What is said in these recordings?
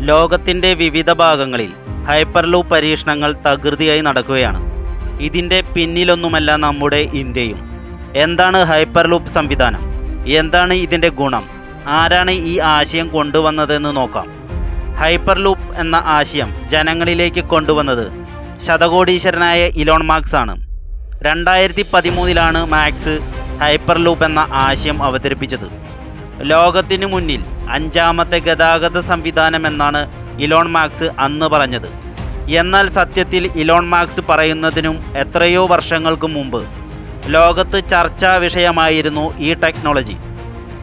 ലോകത്തിന്റെ വിവിധ ഭാഗങ്ങളിൽ ഹൈപ്പർലൂപ്പ് പരീക്ഷണങ്ങൾ തകൃതിയായി നടക്കുകയാണ്. ഇതിന്റെ പിന്നിലൊന്നുമല്ല നമ്മുടെ ഇന്ത്യയും. എന്താണ് ഹൈപ്പർലൂപ്പ് സംവിധാനം? എന്താണ് ഇതിന്റെ ഗുണം? ആരാണ് ഈ ആശയം കൊണ്ടുവന്നതെന്ന് നോക്കാം. ഹൈപ്പർലൂപ്പ് എന്ന ആശയം ജനങ്ങളിലേക്ക് കൊണ്ടുവന്നത് ശതകോടീശ്വരനായ ഇലോൺ മാക്സ് ആണ്. രണ്ടായിരത്തി പതിമൂന്നിലാണ് മാക്സ് ഹൈപ്പർലൂപ്പ് എന്ന ആശയം അവതരിപ്പിച്ചത്. ലോകത്തിനു മുന്നിൽ അഞ്ചാമത്തെ ഗതാഗത സംവിധാനം എന്നാണ് ഇലോൺ മാക്സ് അന്ന് പറഞ്ഞത്. എന്നാൽ സത്യത്തിൽ ഇലോൺ മാക്സ് പറയുന്നതിനും എത്രയോ വർഷങ്ങൾക്ക് മുമ്പ് ലോകത്ത് ചർച്ചാ വിഷയമായിരുന്നു ഈ ടെക്നോളജി.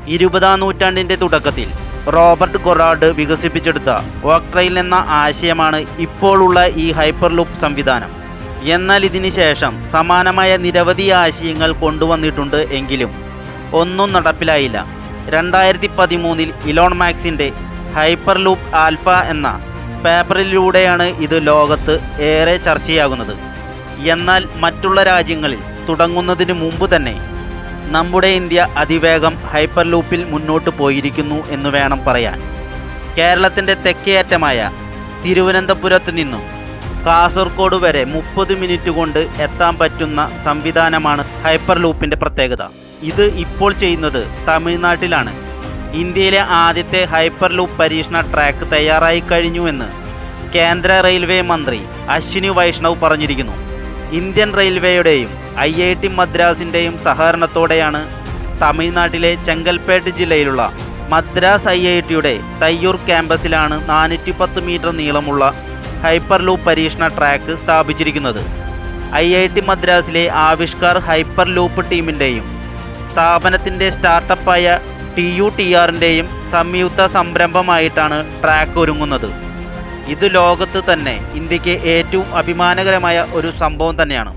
ഇരുപതാം നൂറ്റാണ്ടിന്റെ തുടക്കത്തിൽ റോബർട്ട് കൊറാഡ് വികസിപ്പിച്ചെടുത്ത ഓക്ട്രയിൽ എന്ന ആശയമാണ് ഇപ്പോഴുള്ള ഈ ഹൈപ്പർ ഹൈപ്പർലൂപ്പ് സംവിധാനം. എന്നാൽ ഇതിന് ശേഷം സമാനമായ നിരവധി ആശയങ്ങൾ കൊണ്ടുവന്നിട്ടുണ്ട് എങ്കിലും ഒന്നും നടപ്പിലായില്ല. രണ്ടായിരത്തി പതിമൂന്നിൽ ഇലോൺ മാക്സിന്റെ ഹൈപ്പർ ലൂപ്പ് ആൽഫ എന്ന പേപ്പറിലൂടെയാണ് ഇത് ലോകത്ത് ഏറെ ചർച്ചയാകുന്നത്. എന്നാൽ മറ്റുള്ള രാജ്യങ്ങളിൽ തുടങ്ങുന്നതിന് മുമ്പ് തന്നെ നമ്മുടെ ഇന്ത്യ അതിവേഗം ഹൈപ്പർ ലൂപ്പിൽ മുന്നോട്ട് പോയിരിക്കുന്നു എന്ന് വേണം പറയാൻ. കേരളത്തിന്റെ തെക്കേയറ്റമായ തിരുവനന്തപുരത്ത് നിന്നും കാസർഗോഡ് വരെ മുപ്പത് മിനിറ്റ് കൊണ്ട് എത്താൻ പറ്റുന്ന സംവിധാനമാണ് ഹൈപ്പർ ലൂപ്പിന്റെ പ്രത്യേകത. ഇത് ഇപ്പോൾ ചെയ്യുന്നത് തമിഴ്നാട്ടിലാണ്. ഇന്ത്യയിലെ ആദ്യത്തെ ഹൈപ്പർ ലൂപ്പ് പരീക്ഷണ ട്രാക്ക് തയ്യാറായി കഴിഞ്ഞുവെന്ന് കേന്ദ്ര റെയിൽവേ മന്ത്രി അശ്വിനി വൈഷ്ണവ് പറഞ്ഞിരിക്കുന്നു. ഇന്ത്യൻ റെയിൽവേയുടെയും ഐ ഐ ടി മദ്രാസിന്റെയും സഹകരണത്തോടെയാണ് തമിഴ്നാട്ടിലെ ചെങ്കൽപ്പേട്ട് ജില്ലയിലുള്ള മദ്രാസ് ഐ ഐ ടിയുടെ തയ്യൂർ ക്യാമ്പസിലാണ് നാനൂറ്റി പത്ത് മീറ്റർ നീളമുള്ള ഹൈപ്പർലൂപ്പ് പരീക്ഷണ ട്രാക്ക് സ്ഥാപിച്ചിരിക്കുന്നത്. ഐ ഐ ടി മദ്രാസിലെ ആവിഷ്കാർ ഹൈപ്പർ ലൂപ്പ് ടീമിന്റെയും സ്ഥാപനത്തിന്റെ സ്റ്റാർട്ടപ്പായ ടി യു ടി ആറിന്റെയും സംയുക്ത സംരംഭമായിട്ടാണ് ട്രാക്ക് ഒരുങ്ങുന്നത്. ഇത് ലോകത്ത് തന്നെ ഇന്ത്യയ്ക്ക് ഏറ്റവും അഭിമാനകരമായ ഒരു സംഭവം തന്നെയാണ്.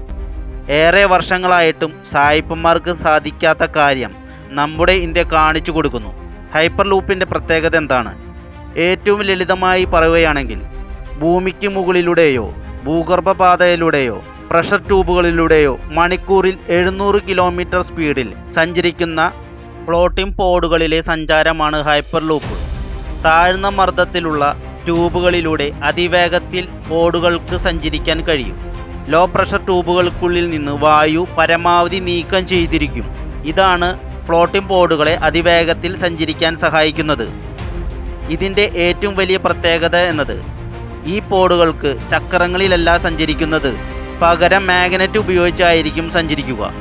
ഏറെ വർഷങ്ങളായിട്ടും സായിപ്പന്മാർക്ക് സാധിക്കാത്ത കാര്യം നമ്മുടെ ഇന്ത്യ കാണിച്ചു കൊടുക്കുന്നു. ഹൈപ്പർ ലൂപ്പിന്റെ പ്രത്യേകത എന്താണ്? ഏറ്റവും ലളിതമായി പറയുകയാണെങ്കിൽ ഭൂമിക്ക് മുകളിലൂടെയോ ഭൂഗർഭപാതയിലൂടെയോ പ്രഷർ ട്യൂബുകളിലൂടെയോ മണിക്കൂറിൽ എഴുന്നൂറ് കിലോമീറ്റർ സ്പീഡിൽ സഞ്ചരിക്കുന്ന ഫ്ലോട്ടിംഗ് പോഡുകളിലെ സഞ്ചാരമാണ് ഹൈപ്പർ ലൂപ്പ് താഴ്ന്ന മർദ്ദത്തിലുള്ള ട്യൂബുകളിലൂടെ അതിവേഗത്തിൽ പോഡുകൾക്ക് സഞ്ചരിക്കാൻ കഴിയും. ലോ പ്രഷർ ട്യൂബുകൾക്കുള്ളിൽ നിന്ന് വായു പരമാവധി നീക്കം ചെയ്തിരിക്കും. ഇതാണ് ഫ്ലോട്ടിംഗ് പോഡുകളെ അതിവേഗത്തിൽ സഞ്ചരിക്കാൻ സഹായിക്കുന്നത്. ഇതിന്റെ ഏറ്റവും വലിയ പ്രത്യേകത എന്നത് ഈ പോഡുകൾക്ക് ചക്രങ്ങളിലല്ല സഞ്ചരിക്കുന്നത്. പകരം മാഗ്നറ്റ് ഉപയോഗിച്ചായിരിക്കും സഞ്ചരിക്കുക.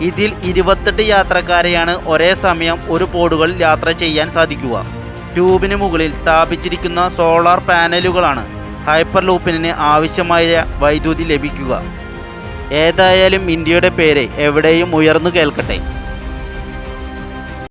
ഇതിൽ ഇരുപത്തെട്ട് യാത്രക്കാരെയാണ് ഒരേ സമയം ഒരു പോഡുകളിൽ യാത്ര ചെയ്യാൻ സാധിക്കുക. ട്യൂബിന് മുകളിൽ സ്ഥാപിച്ചിരിക്കുന്ന സോളാർ പാനലുകളാണ് ഹൈപ്പർ ലൂപ്പിന് ആവശ്യമായ വൈദ്യുതി ലഭിക്കുക. ഏതായാലും ഇന്ത്യയുടെ പേര് എവിടെയും ഉയർന്നു കേൾക്കട്ടെ.